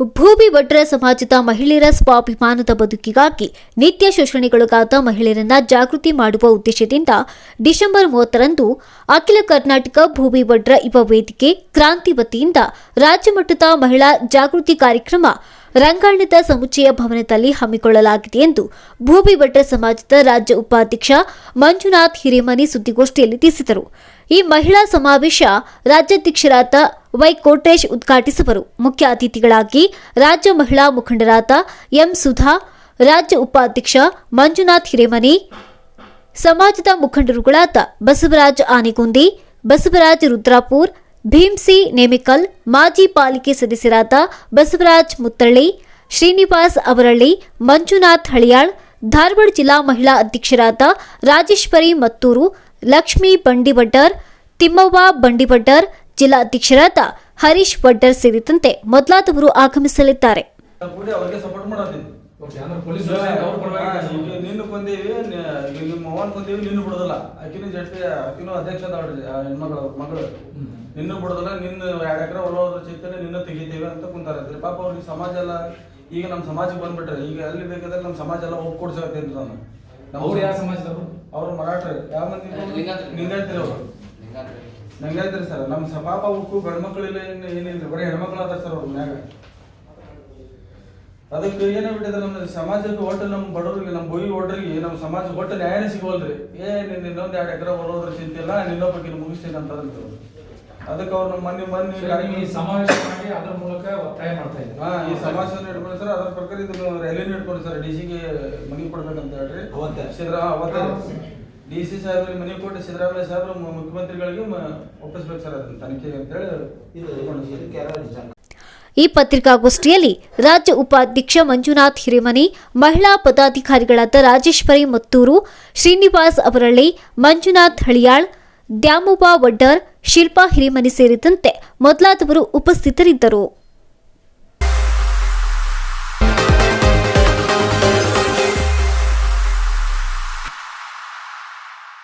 ಭೂಮಿ ಭಟ್ರ ಸಮಾಜದ ಮಹಿಳೆಯರ ಸ್ವಾಭಿಮಾನದ ಬದುಕಿಗಾಗಿ ನಿತ್ಯ ಶೋಷಣೆಗೊಳಗಾದ ಮಹಿಳೆಯರನ್ನ ಜಾಗೃತಿ ಮಾಡುವ ಉದ್ದೇಶದಿಂದ ಡಿಸೆಂಬರ್ ಮೂವತ್ತರಂದು ಅಖಿಲ ಕರ್ನಾಟಕ ಭೂಮಿ ಭಟ್ರ ಯುವ ವೇದಿಕೆ ಕ್ರಾಂತಿ ವತಿಯಿಂದ ರಾಜ್ಯಮಟ್ಟದ ಮಹಿಳಾ ಜಾಗೃತಿ ಕಾರ್ಯಕ್ರಮ ರಂಗಾಯಣದ ಸಮುಚ್ಚಯ ಭವನದಲ್ಲಿ ಹಮ್ಮಿಕೊಳ್ಳಲಾಗಿದೆ ಎಂದು ಭೂಮಿ ಭಟ್ಟ ಸಮಾಜದ ರಾಜ್ಯ ಉಪಾಧ್ಯಕ್ಷ ಮಂಜುನಾಥ್ ಹಿರೇಮನಿ ಸುದ್ದಿಗೋಷ್ಠಿಯಲ್ಲಿ ತಿಳಿಸಿದರು. ಈ ಮಹಿಳಾ ಸಮಾವೇಶ ರಾಜ್ಯಾಧ್ಯಕ್ಷರಾದ ವೈ ಕೋಟೇಶ್ ಉದ್ಘಾಟಿಸುವರು. ಮುಖ್ಯ ಅತಿಥಿಗಳಾಗಿ ರಾಜ್ಯ ಮಹಿಳಾ ಮುಖಂಡರಾದ ಎಂ ಸುಧಾ, ರಾಜ್ಯ ಉಪಾಧ್ಯಕ್ಷ ಮಂಜುನಾಥ್ ಹಿರೇಮನಿ, ಸಮಾಜದ ಮುಖಂಡರುಗಳಾದ ಬಸವರಾಜ್ ಆನೆಗುಂದಿ, ಬಸವರಾಜ್ ರುದ್ರಾಪುರ್ ಭೀಮ್ಸಿ ನೇಮಿಕಲ್ ಮಾಜಿ ಪಾಲಿಕೆ ಸದಸ್ಯರಾದ ಬಸವರಾಜ್ ಮುತ್ತಳ್ಳಿ, ಶ್ರೀನಿವಾಸ್ ಅವರಳ್ಳಿ, ಮಂಜುನಾಥ್ ಹಳಿಯಾಳ್, ಧಾರವಾಡ ಜಿಲ್ಲಾ ಮಹಿಳಾ ಅಧ್ಯಕ್ಷರಾದ ರಾಜೇಶ್ವರಿ ಮತ್ತೂರು, ಲಕ್ಷ್ಮೀ ಬಂಡಿವಡ್ಡರ್, ತಿಮ್ಮವ್ವ ಬಂಡಿವಡ್ಡರ್, ಜಿಲ್ಲಾ ಅಧ್ಯಕ್ಷರಾದ ಹರೀಶ್ ವಡ್ಡರ್ ಸೇರಿದಂತೆ ಮೊದಲಾದವರು ಆಗಮಿಸಲಿದ್ದಾರೆ. ನಿ- ನಿಮ್ಮ ಅವ್ವನ್ ಬಂದೇವಿ ನಿನ್ನ ಬಿಡೋದಿಲ್ಲ. ಆಕಿನೂ ಜಡ್ಪಿ ಆಕಿನೂ ಅಧ್ಯಕ್ಷ ಅದಾಳ್ರಿ ಆ ಹೆಣ್ಮಗಳು ಅವ್ರ ಮಗಳು. ನಿನ್ನ ಬಿಡೋದಿಲ್ಲ ನಿನ್ನ ಎರಡು ಎಕರೆ ಹೊಲ ಚಿತ್ರ ನಿನ್ನ ತೆಗಿತೇವೆ ಅಂತ ಕುಂತಾರತ್ರಿ ಪಾಪ ಅವ್ರಿಗೆ ಸಮಾಜ ಎಲ್ಲ ಈಗ ನಮ್ಮ ಸಮಾಜಕ್ಕೆ ಬಂದ್ಬಿಟ್ರೆ ಈಗ ಅಲ್ಲಿ ಬೇಕಾದ್ರೆ ನಮ್ಮ ಸಮಾಜ ಎಲ್ಲ ಅಂತ ನಾನು. ಅವ್ರು ಯಾವ ಸಮಾಜದವರು? ಅವ್ರು ಮರಾಠರು. ಯಾವ ಮಂದಿ? ನಿಂಗಾಯ್ತಿರ ಅವರು. ನಂಗಾಯ್ತ್ರಿ ಸರ್ ನಮ್ಮ ಸ ಪಾಪ ಅವಕ್ಕೂ ಗಂಡ್ಮಕ್ಳಿಲ್ಲ ಏನು ಏನಿಲ್ರಿ? ಬರೀ ಹೆಣ್ಮಕ್ಳು ಅದಾರ ಸರ್ ಅವ್ರ ಮ್ಯಾಗ ಅದಕ್ಕೆ ಏನೇ ಬಿಟ್ಟಿದೆ ನಮ್ಮ ಸಮಾಜಕ್ಕೆ ಒಟ್ಟು ನಮ್ಮ ಬಡವರಿಗೆ ನಮ್ಮ ಬೊಯ್ ಒಡ್ರಿಗೆ ನಮ್ಮ ಸಮಾಜ ಒಟ್ಟು ನ್ಯಾಯ ಸಿಗೋಲ್ರಿ. ಏ ನಿನ್ನ ಇನ್ನೊಂದು ಎರಡು ಎಕರೆ ಬರೋದ್ರ ಚಿಂತೆ ಇಲ್ಲ ಬಗ್ಗೆ ಮುಗಿಸ್ತೀನಿ ಅಂತ ಅಂದ್ರು. ಅದಕ್ಕೆ ಅವ್ರು ನಮ್ಮ ಮನೆ ಮನೆ ಈ ಸಮಾವೇಶ ಮಾಡಿ ಅದರ ಮೂಲಕ ಒತ್ತಾಯ ಮಾಡ್ತಾ ಇದ್ದಾರೆ ಹಾ ಈ ಸಮಾವೇಶವನ್ನು ಇಟ್ಕೊಂಡು ಸರ್ ಅದ್ರ ಪ್ರಕಾರ ಇದು ರ್ಯಾಲಿನ ಇಟ್ಕೊಂಡು ಸರ್ ಡಿ ಸಿಗೆ ಮನಿ ಕೊಡ್ಬೇಕಂತ ಹೇಳ್ರಿ. ಅವತ್ತೇ? ಅವತ್ತೆ. ಅವತ್ತೇ ಡಿ ಸಿ ಸಾಹೇಬ್ರಿಗೆ ಮನಿ ಕೊಟ್ಟು ಸಿದ್ದರಾಮಯ್ಯ ಸಾಹೇಬ್ರು ಮುಖ್ಯಮಂತ್ರಿಗಳಿಗೆ ಮ- ಒಪ್ಪಿಸ್ಬೇಕು ಸರ್ ಅದನ್ನ ತನಿಖೆಗೆ ಅಂತ ಹೇಳಿ ಇದು ಈ ಪತ್ರಿಕಾಗೋಷ್ಠಿಯಲ್ಲಿ ರಾಜ್ಯ ಉಪಾಧ್ಯಕ್ಷ ಮಂಜುನಾಥ್ ಹಿರೇಮನಿ, ಮಹಿಳಾ ಪದಾಧಿಕಾರಿಗಳಾದ ರಾಜೇಶ್ವರಿ ಮತ್ತೂರು, ಶ್ರೀನಿವಾಸ್ ಅವರಳ್ಳಿ, ಮಂಜುನಾಥ್ ಹಳಿಯಾಳ್, ದ್ಯಾಮುಬಾ ವಡ್ಡರ್, ಶಿಲ್ಪಾ ಹಿರೇಮನಿ ಸೇರಿದಂತೆ ಮೊದಲಾದವರು ಉಪಸ್ಥಿತರಿದ್ದರು.